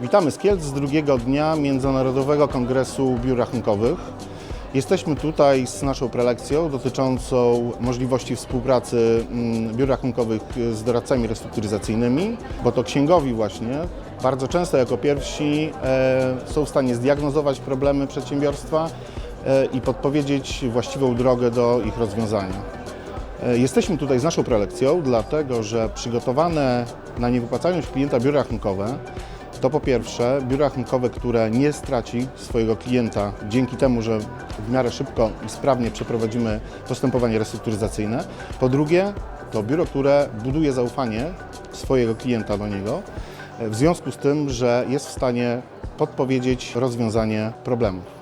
Witamy z Kielc z drugiego dnia Międzynarodowego Kongresu Biur Rachunkowych. Jesteśmy tutaj z naszą prelekcją dotyczącą możliwości współpracy mm, biur rachunkowych z doradcami restrukturyzacyjnymi, bo to księgowi właśnie bardzo często jako pierwsi e, są w stanie zdiagnozować problemy przedsiębiorstwa e, i podpowiedzieć właściwą drogę do ich rozwiązania. E, Jesteśmy tutaj z naszą prelekcją, dlatego że przygotowane na niewypłacalność klienta biura rachunkowe to po pierwsze biuro rachunkowe, które nie straci swojego klienta dzięki temu, że w miarę szybko i sprawnie przeprowadzimy postępowanie restrukturyzacyjne. Po drugie, to biuro, które buduje zaufanie swojego klienta do niego e, w związku z tym, że jest w stanie podpowiedzieć rozwiązanie problemów.